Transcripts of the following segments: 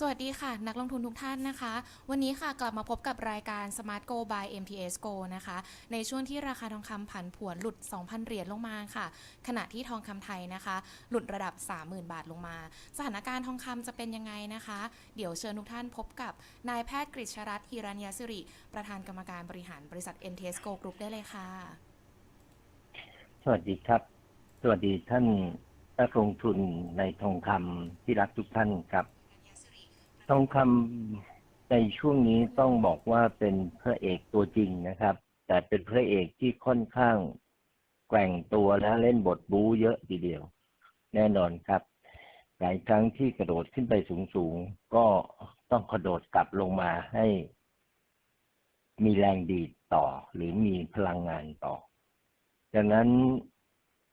สวัสดีค่ะ นักลงทุนทุกท่านนะคะ วันนี้ค่ะกลับมาพบกับรายการ Smart Go by MTS Go นะคะ ในช่วงที่ราคาทองคำผันผวนหลุด 2,000 เหรียญลงมาค่ะ ขณะที่ทองคำไทยนะคะ หลุดระดับ 30,000 บาทลงมา สถานการณ์ทองคำจะเป็นยังไงนะคะ เดี๋ยวเชิญทุกท่านพบกับนายแพทย์กฤษรัตน์ฮิรัญยสิริ ประธานกรรมการบริหารบริษัท MTS Go Group ได้เลยค่ะ สวัสดีครับ สวัสดีท่านนักลงทุนในทองคำที่รักทุกท่านครับ ทองคำในช่วงนี้ต้องบอกว่าเป็นพระเอกตัวจริงนะครับ แต่เป็นพระเอกที่ค่อนข้างแกว่งตัวและเล่นบทบู๊เยอะทีเดียว แน่นอนครับ หลายครั้งที่กระโดดขึ้นไปสูงๆ ก็ต้องกระโดดกลับลงมาให้ มีแรงดีดต่อ หรือมีพลังงานต่อ ดังนั้น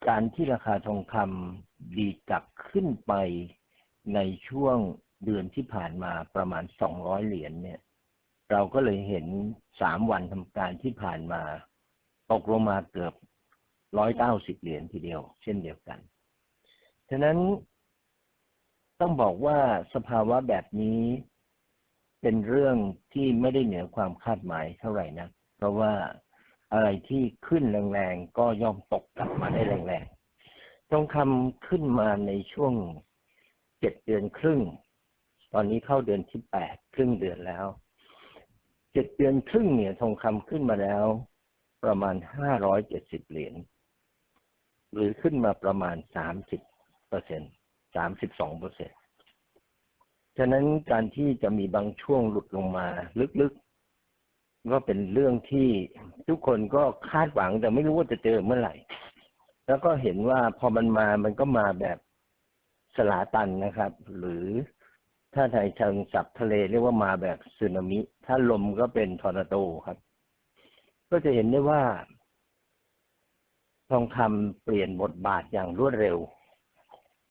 การที่ราคาทองคำดีดกลับขึ้นไปในช่วง เดือนที่ผ่านมาประมาณ200เหรียญเนี่ย เราก็เลยเห็นสามวันทำการที่ผ่านมา ตกลงมาเกือบ190เหรียญทีเดียว เช่นเดียวกัน ฉะนั้นต้องบอกว่าสภาวะแบบนี้เป็นเรื่องที่ไม่ได้เหนือความคาดหมายเท่าไหร่นะ เพราะว่าอะไรที่ขึ้นแรงๆ ก็ย่อมตกกลับมาได้แรงๆ ทองคำขึ้นมาในช่วงเจ็ดเดือนครึ่ง ตอนนี้เข้าเดือนที่แปดครึ่งเดือนแล้วเจ็ดเดือนครึ่งเนี่ยทองคำขึ้นมาแล้ว ประมาณห้าร้อยเจ็ดสิบเหรียญหรือขึ้นมาประมาณสามสิบเปอร์เซ็นสามสิบสองเปอร์เซ็นฉะนั้นการที่จะมีบางช่วงหลุดลงมาลึกๆ ก็เป็นเรื่องที่ทุกคนก็คาดหวังแต่ไม่รู้ว่าจะเจอเมื่อไหร่ แล้วก็เห็นว่าพอมันมามันก็มาแบบสลาตันนะครับ หรือ ถ้าไทยเชิงศัพท์ทะเลเรียกว่ามาแบบสึนามิ ถ้าลมก็เป็นทอร์นาโดครับ ก็จะเห็นได้ว่า ทองคำเปลี่ยนบทบาทอย่างรวดเร็ว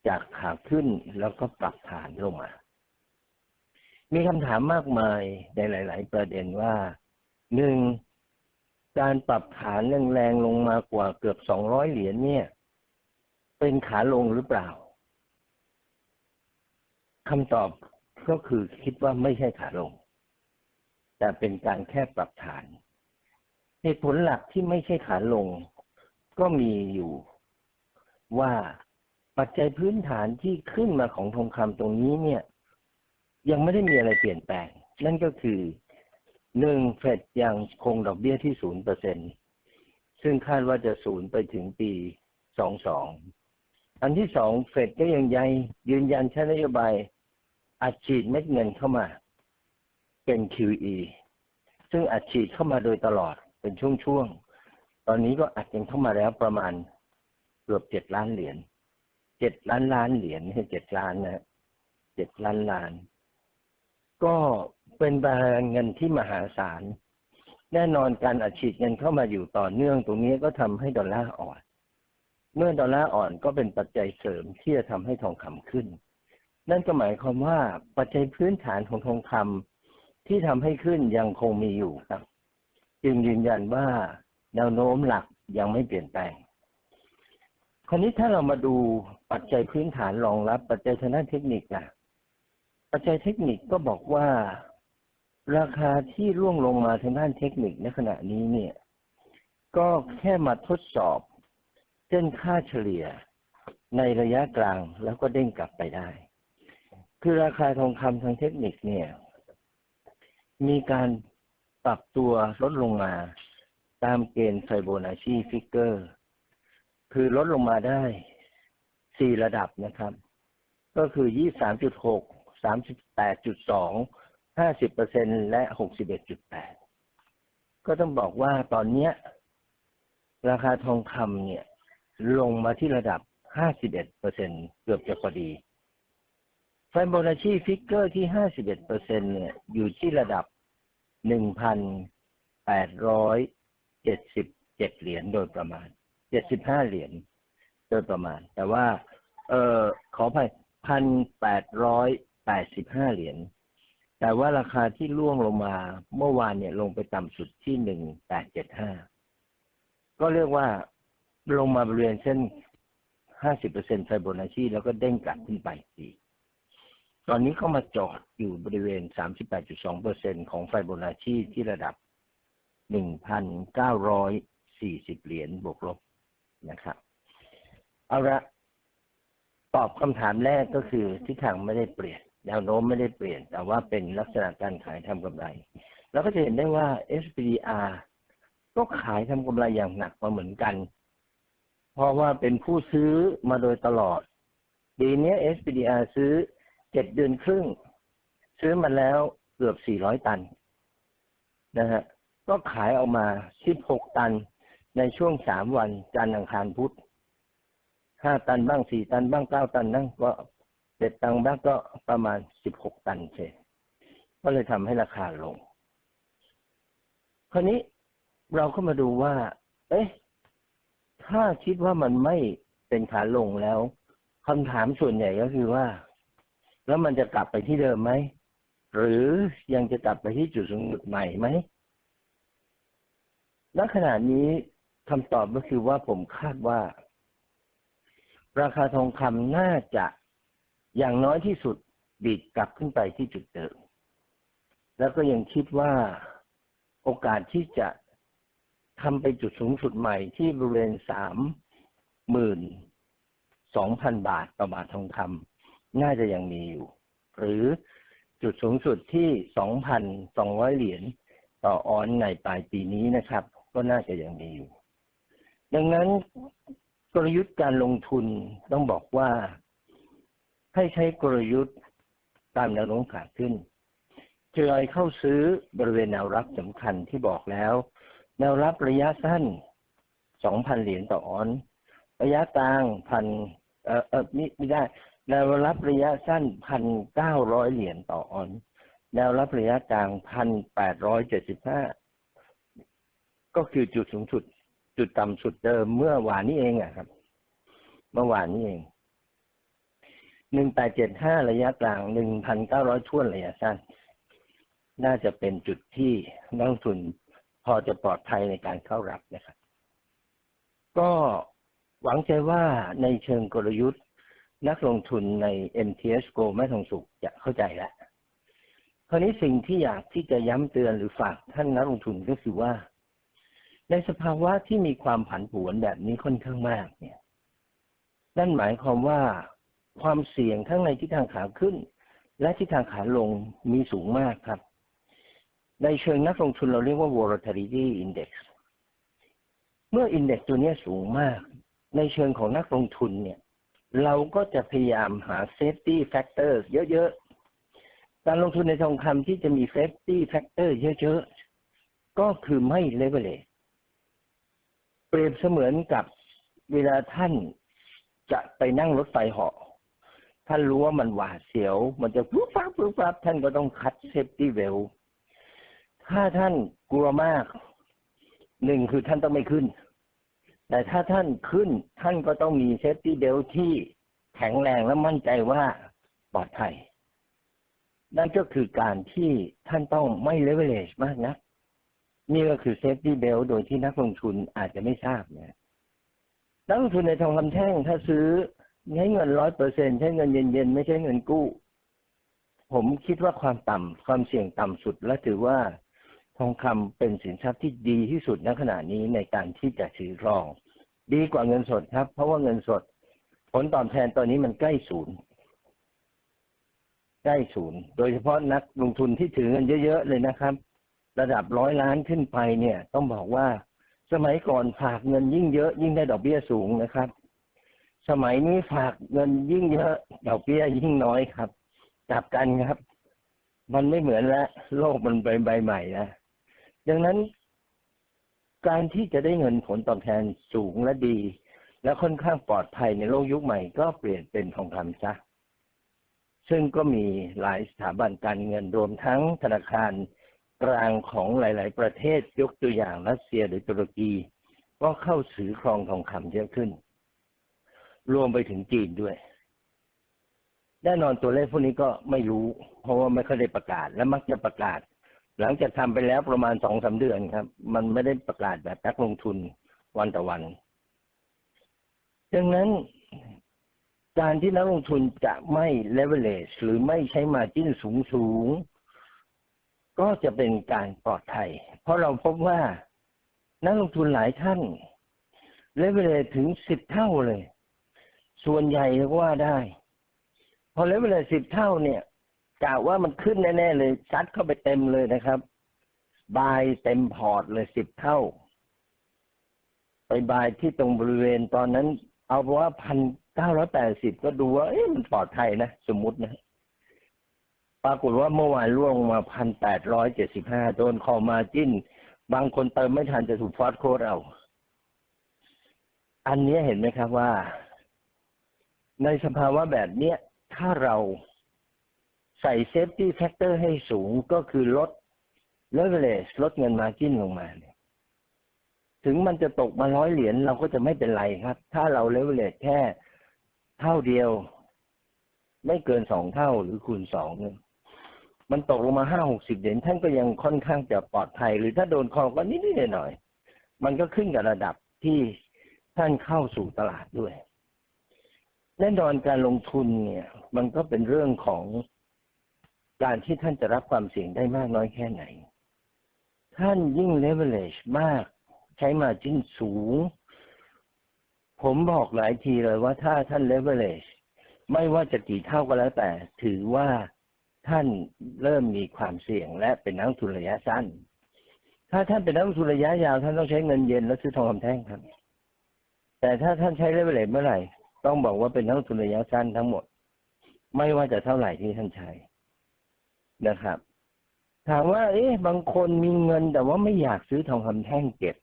จากขาขึ้นแล้วก็ปรับฐานลงมา มีคำถามมากมายในหลาย ๆ ประเด็นว่าหนึ่งการปรับฐานแรงๆลงมากว่าเกือบสองร้อยเหรียญเนี่ย เป็นขาลงหรือเปล่าคำตอบ ก็คือคิดว่าไม่ใช่ขาลง แต่เป็นการแค่ปรับฐานเหตุผลหลักที่ไม่ใช่ขาลง ก็มีอยู่ว่าปัจจัยพื้นฐานที่ขึ้นมาของทองคำตรงนี้เนี่ย ยังไม่ได้มีอะไรเปลี่ยนแปลง นั่นก็คือหนึ่งเฟดยังคงดอกเบี้ยที่ศูนย์เปอร์เซ็นซึ่งคาดว่าจะศูนย์ไปถึงปีสองสองอันที่สองเฟดก็ยังยัยยืนยันใช้นโยบาย อัดฉีดเม็ดเงินเข้ามา เป็น QE ซึ่งอัดฉีดเข้ามาโดยตลอดเป็นช่วงๆ ตอนนี้ก็อัดกันเข้ามาแล้วประมาณเกือบเจ็ดล้านเหรียญเจ็ดล้านล้านเหรียญไม่ใช่เจ็ดล้านนะเจ็ดล้านล้าน ก็เป็นปริมาเงินที่มหาศาล แน่นอนการอัดฉีดเงินเข้ามาอยู่ต่อเนื่องตรงนี้ก็ทำให้ดอลลาร์อ่อน เมื่อดอลลาร์อ่อนก็เป็นปัจจัยเสริมที่จะทำให้ทองคำขึ้น นั่นก็หมายความว่าปัจจัยพื้นฐานของทองคำที่ทำให้ขึ้นยังคงมีอยู่ครับ จึงยืนยันว่าแนวโน้มหลักยังไม่เปลี่ยนแปลง คราวนี้ถ้าเรามาดูปัจจัยพื้นฐานรองรับ ปัจจัยทางด้านเทคนิคล่ะ ปัจจัยเทคนิคก็บอกว่า ราคาที่ร่วงลงมาทางด้านเทคนิคในขณะนี้เนี่ย ก็แค่มาทดสอบเส้นค่าเฉลี่ยในระยะกลางแล้วก็เด้งกลับไปได้ คือราคาทองคำทางเทคนิคเนี่ย มีการปรับตัวลดลงมา ตามเกณฑ์ไฟโบนัชชีฟิกเกอร์ คือลดลงมาได้สี่ระดับนะครับ ก็คือยี่สามจุดหกสามสิบแปดจุดสองห้าสิบเปอร์เซ็นและหกสิบเอ็ดจุดแปดก็ต้องบอกว่าตอนเนี้ย ราคาทองคำเนี่ย ลงมาที่ระดับห้าสิบเอ็ดเปอร์เซ็นเกือบจะพอดี ฟโบนัชชีฟิกเกอร์ที่ห้าสิบเอ็ดเปอร์เซ็นเนี่ย อยู่ที่ระดับหนึ่งพันแปดร้อยเจ็ดสิบเจ็ดเหรียญโดยประมาณเจ็ดสิบห้าเหรียญโดยประมาณ แต่ว่า เออขออภัยพันแปดร้อยแปดสิบห้าเหรียญ แต่ว่าราคาที่ล่วงลงมาเมื่อวานเนี่ยลงไปต่ำสุดที่หนึ่งแปดเจ็ดห้าก็เรียกว่าลงมาบริเวณเส้นห้าสิบเปอร์เซ็นไฟโบนัชชีแล้วก็เด้งกลับขึ้นไปอีก ตอนนี้ก็มาจอดอยู่บริเวณ 38.2เปอร์เซ็นของไฟโบนาชีที่ระดับ 1,940 เหรียญบวกลบนะครับ เอาละตอบคำถามแรกก็คือทิศทางไม่ได้เปลี่ยนแนวโน้มไม่ได้เปลี่ยน แต่ว่าเป็นลักษณะการขายทำกำไรแล้วก็จะเห็นได้ว่า SPDR ก็ขายทำกำไรอย่างหนักมาเหมือนกัน เพราะว่าเป็นผู้ซื้อมาโดยตลอดปีนี้ SPDR ซื้อ เจ็ดเดือนครึ่ง ซื้อมาแล้วเกือบ400ตันนะฮะก็ขายออกมา16ตันในช่วงสามวันจันทร์อังคารพุธห้าตันบ้างสี่ตันบ้างเก้าตันนั่งก็เจ็ดตันบ้างก็ประมาณ16ตันเศษก็เลยทำให้ราคาลง คราวนี้เราก็มาดูว่า เอ๊ะ ถ้าคิดว่ามันไม่เป็นขาลงแล้วคำถามส่วนใหญ่ก็คือว่า แล้วมันจะกลับไปที่เดิมไหม หรือยังจะกลับไปที่จุดสูงสุดใหม่ไหมณขณะนี้คำตอบก็คือว่าผมคาดว่า ราคาทองคำน่าจะอย่างน้อยที่สุดดีดกลับขึ้นไปที่จุดเดิม แล้วก็ยังคิดว่าโอกาสที่จะทำไปจุดสูงสุดใหม่ที่บริเวณสามหมื่นสองพันบาทต่อบาททองคำ น่าจะยังมีอยู่ หรือจุดสูงสุดที่สองพันสองร้อยเหรียญต่อออนในปลายปีนี้นะครับ ก็น่าจะยังมีอยู่ ดังนั้นกลยุทธ์การลงทุนต้องบอกว่า ให้ใช้กลยุทธ์ตามแนวโน้มขาขึ้นทยอยเข้าซื้อบริเวณแนวรับสำคัญที่บอกแล้ว แนวรับระยะสั้น 2,000 เหรียญต่อออน ระยะกลางพันเออเออไม่ไม่ได้ แนวรับระยะสั้น1,900เหรียญต่อออนแนวรับระยะกลาง1,875ก็คือจุดสูงสุด จุดต่ำสุดเดิมเมื่อวานนี้เองอะครับ เมื่อวานนี้เอง1875ระยะกลาง1,900ท่วนระยะสั้น น่าจะเป็นจุดที่นักลงทุนพอจะปลอดภัยในการเข้ารับนะครับ ก็หวังใจว่าในเชิงกลยุทธ์ นักลงทุนใน MTS Go แม่ทองสุขจะเข้าใจแล้วคราวนี้สิ่งที่อยากที่จะย้ำเตือนหรือฝากท่านนักลงทุนก็คือว่า ในสภาวะที่มีความผันผวนแบบนี้ค่อนข้างมากเนี่ย นั่นหมายความว่าความเสี่ยงทั้งในทิศทางขาขึ้น และทิศทางขาลงมีสูงมากครับ ในเชิงนักลงทุนเราเรียกว่า volatility index เมื่อ index ตัวนี้สูงมาก ในเชิงของนักลงทุนเนี่ย เราก็จะพยายามหา safety factors เยอะๆ การลงทุนในทองคำที่จะมี safety factor เยอะๆ ก็คือไม่ leverage เปรียบเสมือนกับเวลาท่านจะไปนั่งรถไฟเหาะท่านรู้ว่ามันหวาดเสียว มันจะปุ๊บปั๊บปุ๊บปั๊บท่านก็ต้องคัด safety belt ถ้าท่านกลัวมาก หนึ่งคือท่านต้องไม่ขึ้น แต่ถ้าท่านขึ้นท่านก็ต้องมีเซฟตี้เบลที่แข็งแรงและมั่นใจว่าปลอดภัย นั่นก็คือการที่ท่านต้องไม่เลเวลเลชมากนะนี่ก็คือเซฟตี้เบลโดยที่นักลงทุนอาจจะไม่ทราบเนี่ยนักลงทุนในทองคำแท่งถ้าซื้อใช้เงินร้อยเปอร์เซ็นใช้เงินเย็นๆ ไม่ใช่เงินกู้ ผมคิดว่าความต่ำความเสี่ยงต่ำสุดและถือว่า ทองคำเป็นสินทรัพย์ที่ดีที่สุดณขณะนี้ในการที่จะถือครอง ดีกว่าเงินสดครับ เพราะว่าเงินสด ผลตอบแทนตอนนี้มันใกล้ศูนย์ใกล้ศูนย์โดยเฉพาะนักลงทุนที่ถือเงินเยอะ ๆ เลยนะครับ ระดับร้อยล้านขึ้นไปเนี่ย ต้องบอกว่าสมัยก่อนฝากเงินยิ่งเยอะ ยิ่งได้ดอกเบี้ยสูงนะครับ สมัยนี้ฝากเงินยิ่งเยอะ ดอกเบี้ยยิ่งน้อยครับกลับกันครับ มันไม่เหมือนแล้วโลกมันใบใบใหม่นะ ดังนั้น การที่จะได้เงินผลตอบแทนสูงและดี และค่อนข้างปลอดภัยในโลกยุคใหม่ก็เปลี่ยนเป็นทองคำซะซึ่งก็มีหลายสถาบันการเงินรวมทั้งธนาคารกลางของหลาย ๆ ประเทศยกตัวอย่างรัสเซียหรือตุรกี ก็เข้าถือครองทองคำเยอะขึ้น รวมไปถึงจีนด้วย แน่นอนตัวเลขพวกนี้ก็ไม่รู้ เพราะว่าไม่เคยได้ประกาศและมักจะประกาศ หลังจากทำไปแล้วประมาณสองสาเดือนครับ มันไม่ได้ประกาศแบบนักลงทุนวันต่อวัน ดังนั้นการที่นักลงทุนจะไม่ leverage หรือไม่ใช้มาจิ้นสูงสูงๆก็จะเป็นการปลอดภัย เพราะเราพบว่านักลงทุนหลายท่าน leverage ถึงสิบเท่าเลย ส่วนใหญ่ก็ว่าได้ พอ leverage สิบเท่าเนี่ย กะว่ามันขึ้นแน่ๆเลยซัดเข้าไปเต็มเลยนะครับบายเต็มพอร์ตเลยสิบเท่า ไปบายที่ตรงบริเวณตอนนั้น เอาว่าพันเก้าร้อยแปดสิบก็ดูว่าเอ๊ะมันปลอดภัยนะ สมมตินะ ปรากฏว่าเมื่อวานล่วงมาพันแปดร้อยเจ็ดสิบห้าโดนคอมาจิ้น บางคนเติมไม่ทันจะถูกฟอสโคดเอา อันนี้เห็นไหมครับว่า ในสภาวะแบบเนี้ยถ้าเรา ใส่เซฟตี้แฟกเตอร์ให้สูงก็คือลด leverage ลดเงินมาจิ้นลงมาเนี่ยถึงมันจะตกมาร้อยเหรียญเราก็จะไม่เป็นไรครับ ถ้าเรา leverage แค่เท่าเดียว ไม่เกินสองเท่าหรือคูณสองเนี่ยมันตกลงมาห้าหกสิบเหรียญท่านก็ยังค่อนข้างจะปลอดภัย หรือถ้าโดนคอก็นิดๆหน่อยมันก็ขึ้นกับระดับที่ท่านเข้าสู่ตลาดด้วยแน่นอนการลงทุนเนี่ย มันก็เป็นเรื่องของ การที่ท่านจะรับความเสี่ยงได้มากน้อยแค่ไหน ท่านยิ่ง leverage มาก ใช้มาจิ้นสูง ผมบอกหลายทีเลยว่าถ้าท่าน leverage ไม่ว่าจะกี่เท่าก็แล้วแต่ ถือว่าท่านเริ่มมีความเสี่ยงและเป็นนักทุนระยะสั้น ถ้าท่านเป็นนักทุนระยะยาว ท่านต้องใช้เงินเย็นและซื้อทองคำแท่งครับ แต่ถ้าท่านใช้ leverage เมื่อไหร่ ต้องบอกว่าเป็นนักทุนระยะสั้นทั้งหมด ไม่ว่าจะเท่าไหร่ที่ท่านใช้ นะครับ ถามว่า เอ๊ะบางคนมีเงินแต่ว่าไม่อยากซื้อทองคำแท่งเก็บ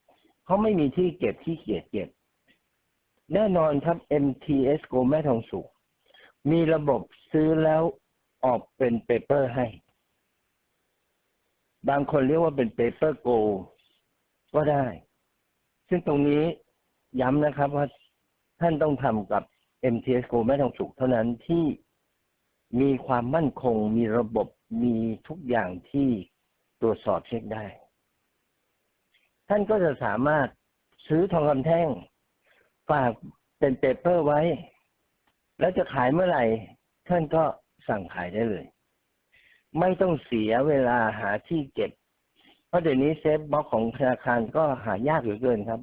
เขาไม่มีที่เก็บที่เกียจเก็บ แน่นอนครับ MTS Go แม่ทองสุกมีระบบซื้อแล้วออกเป็นเปเปอร์ให้ บางคนเรียกว่าเป็นเปเปอร์โกก็ได้ ซึ่งตรงนี้ย้ำนะครับว่าท่านต้องทำกับ MTS Go แม่ทองสุกเท่านั้นที่มีความมั่นคงมีระบบ มีทุกอย่างที่ตรวจสอบเช็คได้ ท่านก็จะสามารถซื้อทองคำแท่ง ฝากเป็นเปเปอร์ไว้ แล้วจะขายเมื่อไหร่ ท่านก็สั่งขายได้เลย ไม่ต้องเสียเวลาหาที่เก็บ เพราะเดี๋ยวนี้เซฟบล็อกของธนาคารก็หายากเหลือเกินครับ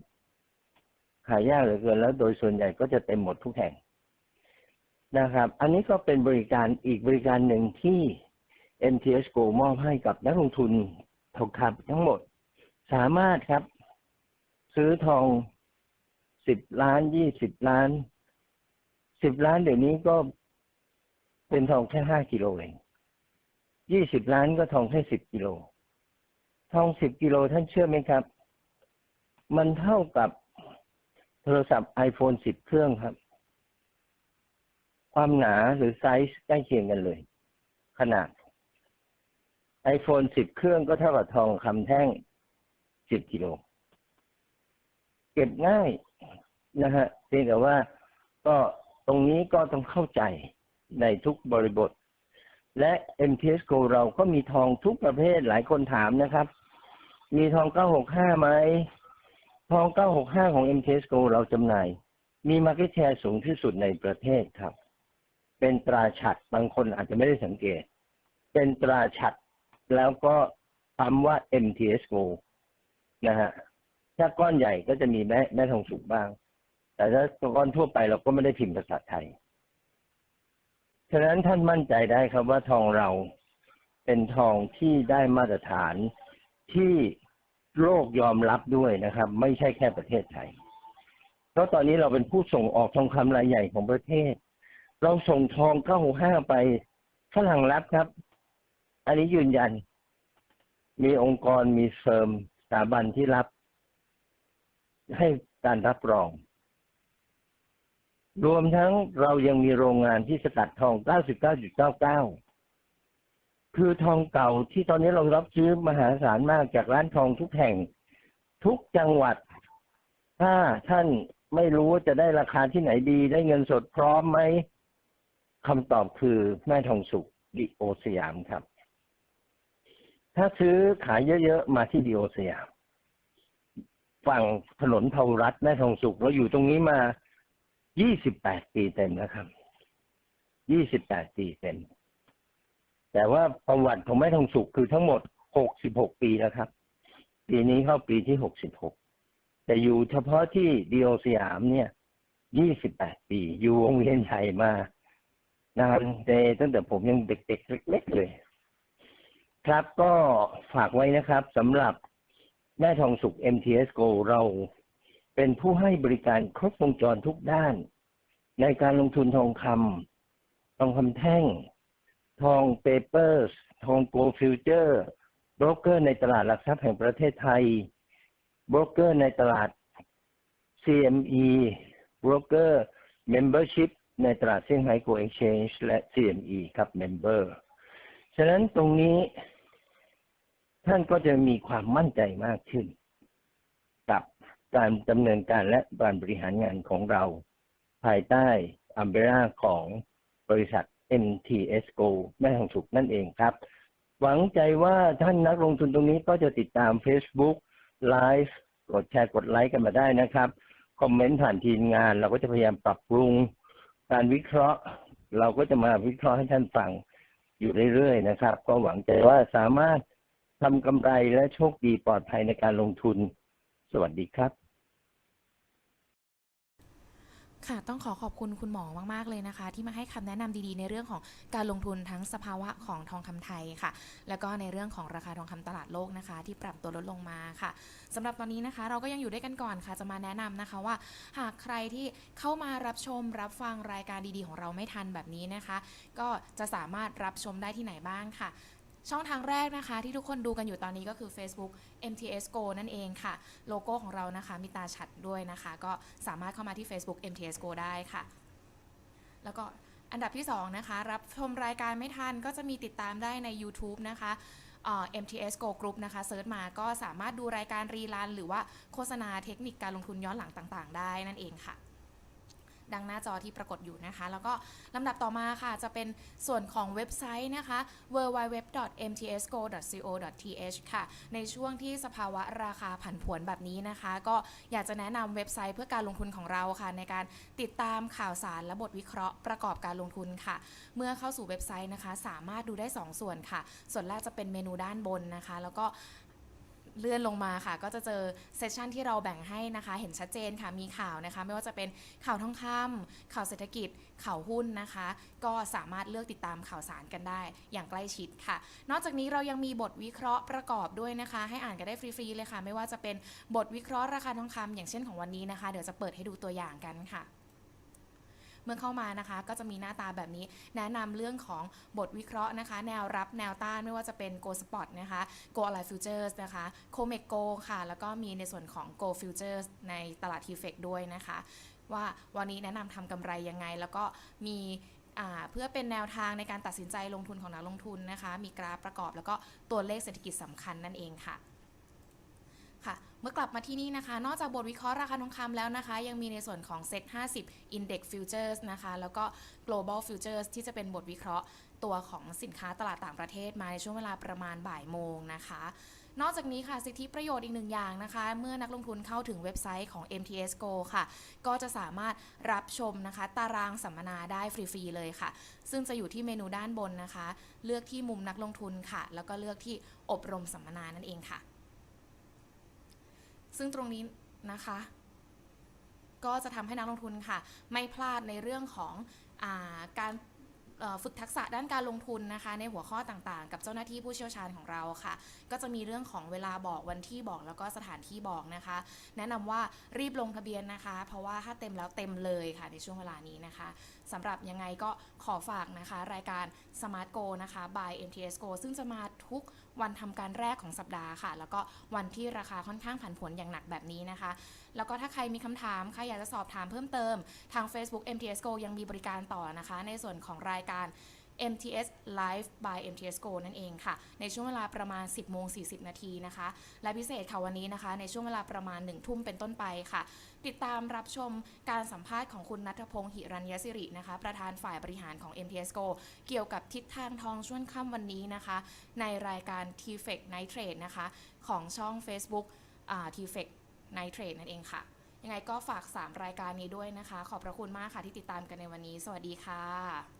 หายากเหลือเกิน แล้วโดยส่วนใหญ่ก็จะเต็มหมดทุกแห่งนะครับ อันนี้ก็เป็นบริการอีกบริการหนึ่งที่ MTS Go มอบให้กับนักลงทุนทองคำทั้งหมด สามารถครับ ซื้อทองสิบล้านยี่สิบล้านสิบล้านเดี๋ยวนี้ก็เป็นทองแค่ห้ากิโลเองยี่สิบล้านก็ทองแค่สิบกิโล ทองสิบกิโลท่านเชื่อไหมครับ มันเท่ากับโทรศัพท์ iPhone สิบเครื่องครับ ความหนาหรือไซส์ใกล้เคียงกันเลย ขนาด iPhone สิบเครื่องก็เท่ากับทองคำแท่งสิบกิโล เก็บง่ายนะฮะเพียงแต่ว่าก็ตรงนี้ก็ต้องเข้าใจในทุกบริบท และ MTS Go เราก็มีทองทุกประเภทหลายคนถามนะครับ มีทอง 965ไหมทอง 965 ของ MTS Go เราจำหน่าย มี Market Share สูงที่สุดในประเทศครับ เป็นตราฉัดบางคนอาจจะไม่ได้สังเกต เป็นตราฉัด แล้วก็ปั๊มว่า MTS Go นะฮะถ้าก้อนใหญ่ก็จะมีแม่แม่ทองสุกบ้าง แต่ถ้าก้อนทั่วไปเราก็ไม่ได้พิมพ์ภาษาไทย ฉะนั้นท่านมั่นใจได้ครับว่าทองเราเป็นทองที่ได้มาตรฐานที่โลกยอมรับด้วยนะครับ ไม่ใช่แค่ประเทศไทย เพราะตอนนี้เราเป็นผู้ส่งออกทองคำรายใหญ่ของประเทศ เราส่งทอง965ไปฝรั่งรับครับ อันนี้ยืนยัน มีองค์กรมีเฟิร์มสถาบันที่รับ ให้การรับรอง รวมทั้งเรายังมีโรงงานที่สกัดทอง 99.99 คือทองเก่าที่ตอนนี้เรารับซื้อมหาศาลมากจากร้านทองทุกแห่ง ทุกจังหวัด ถ้าท่านไม่รู้ว่าจะได้ราคาที่ไหนดี ได้เงินสดพร้อมไหมคำตอบคือแม่ทองสุกดิโอสยามครับ ถ้าซื้อขายเยอะๆ มาที่ดิโอสยามฝั่งถนนพาหุรัตแม่ทองสุกเราอยู่ตรงนี้มา 28 ปีเต็มแล้วครับยี่สิบแปดปีเต็ม แต่ว่าประวัติของแม่ทองสุกคือทั้งหมดหกสิบหกปีแล้วครับ ปีนี้เข้าปีที่หกสิบหกแต่อยู่เฉพาะที่ดีโอสยามเนี่ยยี่สิบแปดปี อยู่วงเวียนใหญ่มานานแต่ตั้งแต่ผมยังเด็กๆเล็กๆเลย ครับก็ฝากไว้นะครับสำหรับแม่ทองสุก MTS Go เราเป็นผู้ให้บริการครบวงจรทุกด้าน ในการลงทุนทองคำทองคำแท่ง ทองเปเปอร์สทองโกลฟิวเจอร์โบรกเกอร์ในตลาดหลักทรัพย์แห่งประเทศไทยโบรกเกอร์ในตลาด CME โบรกเกอร์ Membership ในตลาดเซี่ยงไฮ้ Go Exchange และ CME ครับ Member ฉะนั้นตรงนี้ท่านก็จะมีความมั่นใจมากขึ้น กับการดำเนินการและการบริหารงานของเรา ภายใต้อัมเบร่าของบริษัท MTS Go แม่ทองสุกนั่นเองครับ หวังใจว่าท่านนักลงทุนตรงนี้ก็จะติดตาม Facebook Live กดแชร์กดไลค์กันมาได้นะครับ คอมเมนต์ผ่านทีมงาน เราก็จะพยายามปรับปรุง การวิเคราะห์ เราก็จะมาวิเคราะห์ให้ท่านฟัง อยู่เรื่อยๆนะครับ ก็หวังใจว่าสามารถทำกำไรและโชคดีปลอดภัยในการลงทุน สวัสดีครับ ค่ะต้องขอขอบคุณคุณหมอมาก ๆ เลยนะคะ ที่มาให้คำแนะนำดีๆ ในเรื่องของการลงทุนทั้งสภาวะของทองคำไทยค่ะ แล้วก็ในเรื่องของราคาทองคำตลาดโลกนะคะ ที่ปรับตัวลดลงมาค่ะสำหรับตอนนี้นะคะ เราก็ยังอยู่ด้วยกันก่อนค่ะ จะมาแนะนำนะคะว่า หากใครที่เข้ามารับชมรับฟังรายการดีๆ ของเราไม่ทันแบบนี้นะคะ ก็จะสามารถรับชมได้ที่ไหนบ้างค่ะ ช่องทางแรกนะคะ ที่ทุกคนดูกันอยู่ตอนนี้ก็คือ Facebook MTS Go นั่นเองค่ะ โลโก้ของเรานะคะ มีตาชัดด้วยนะคะ ก็สามารถเข้ามาที่ Facebook MTS Go ได้ค่ะ แล้วก็อันดับที่ 2 นะคะ รับชมรายการไม่ทันก็จะมีติดตามได้ใน YouTube นะคะเอ่อ MTS Go Group นะคะเซิร์ชมาก็สามารถดูรายการรีลัน หรือว่าโฆษณาเทคนิคการลงทุนย้อนหลังต่างๆ ได้นั่นเองค่ะ ดังหน้าจอที่ปรากฏอยู่นะคะ แล้วก็ลำดับต่อมาค่ะ จะเป็นส่วนของเว็บไซต์นะคะ www.mtsgo.co.th ค่ะ ในช่วงที่สภาวะราคาผันผวนแบบนี้นะคะ ก็อยากจะแนะนำเว็บไซต์เพื่อการลงทุนของเราค่ะ ในการติดตามข่าวสารและบทวิเคราะห์ประกอบการลงทุนค่ะ เมื่อเข้าสู่เว็บไซต์นะคะ สามารถดูได้ 2 ส่วนค่ะ ส่วนแรกจะเป็นเมนูด้านบนนะคะ แล้วก็ เลื่อนลงมาค่ะ ก็จะเจอเซสชันที่เราแบ่งให้นะคะ เห็นชัดเจนค่ะมีข่าวนะคะ ไม่ว่าจะเป็นข่าวทองคำข่าวเศรษฐกิจ ข่าวหุ้นนะคะ ก็สามารถเลือกติดตามข่าวสารกันได้ อย่างใกล้ชิดค่ะ นอกจากนี้เรายังมีบทวิเคราะห์ประกอบด้วยนะคะ ให้อ่านกันได้ฟรีๆเลยค่ะ ไม่ว่าจะเป็นบทวิเคราะห์ราคาทองคำอย่างเช่นของวันนี้นะคะ เดี๋ยวจะเปิดให้ดูตัวอย่างกันค่ะ มื่อเข้ามานะคะ ก็จะมีหน้าตาแบบนี้ แนะนำเรื่องของบทวิเคราะห์นะคะ แนวรับแนวต้านไม่ว่าจะเป็น Go Spot นะคะ Go Ally Futures นะคะ Comex Go ค่ะ แล้วก็มีในส่วนของ Go Futures ในตลาด t f e c ด้วยนะคะ ว่าวันนี้แนะนำทำกำไรยังไง แล้วก็มีเพื่อเป็นแนวทางในการตัดสินใจลงทุนของนักลงทุนนะคะ มีกราฟประกอบแล้วก็ตัวเลขเศรษฐกิจสำคัญนั่นเองค่ะ เมื่อกลับมาที่นี่นะคะ นอกจากบทวิเคราะห์ราคาทองคำแล้วนะคะ ยังมีในส่วนของ Set 50 Index Futures นะคะ แล้วก็ Global Futures ที่จะเป็นบทวิเคราะห์ตัวของสินค้าตลาดต่างประเทศมาในช่วงเวลาประมาณบ่ายโมงนะคะ นอกจากนี้ค่ะสิทธิประโยชน์อีกหนึ่งอย่างนะคะ เมื่อนักลงทุนเข้าถึงเว็บไซต์ของ MTS Go ค่ะ ก็จะสามารถรับชมนะคะ ตารางสัมมนาได้ฟรีๆเลยค่ะ ซึ่งจะอยู่ที่เมนูด้านบนนะคะ เลือกที่มุมนักลงทุนค่ะ แล้วก็เลือกที่อบรมสัมมนานั่นเองค่ะ ซึ่งตรงนี้นะคะ ก็จะทำให้นักลงทุนค่ะ ไม่พลาดในเรื่องของอาการฝึกทักษะด้านการลงทุนนะคะ ในหัวข้อต่างๆ กับเจ้าหน้าที่ผู้เชี่ยวชาญของเราค่ะ ก็จะมีเรื่องของเวลาบอกวันที่บอกแล้วก็สถานที่บอกนะคะ แนะนำว่ารีบลงทะเบียนนะคะ เพราะว่าถ้าเต็มแล้วเต็มเลยค่ะในช่วงเวลานี้นะคะสำหรับยังไงก็ขอฝากนะคะ รายการ Smart Go นะคะ by MTS Go ซึ่งจะมาทุก วันทำการแรกของสัปดาห์ค่ะ แล้วก็วันที่ราคาค่อนข้างผันผวนอย่างหนักแบบนี้นะคะ แล้วก็ถ้าใครมีคำถามใครอยากจะสอบถามเพิ่มเติมทาง Facebook MTS Go ยังมีบริการต่อนะคะ ในส่วนของรายการ MTS Live by MTS Go นั่นเองค่ะ ในช่วงเวลาประมาณ 10โมง40 นาทีนะคะ และพิเศษค่ะวันนี้นะคะ ในช่วงเวลาประมาณ 1 ทุ่มเป็นต้นไปค่ะ ติดตามรับชมการสัมภาษณ์ของคุณนัทพงศ์หิรัญยศิรินะคะ ประธานฝ่ายบริหารของ MTS Go เกี่ยวกับทิศทางทองช่วงค่ำวันนี้นะคะ ในรายการ t f e c Night Trade นะคะ ของช่อง Facebook t f e c Night Trade นั่นเองค่ะยังไงก็ฝาก 3 รายการนี้ด้วยนะคะ ขอบพระคุณมากค่ะที่ติดตามกันในวันนี้ สวัสดีค่ะ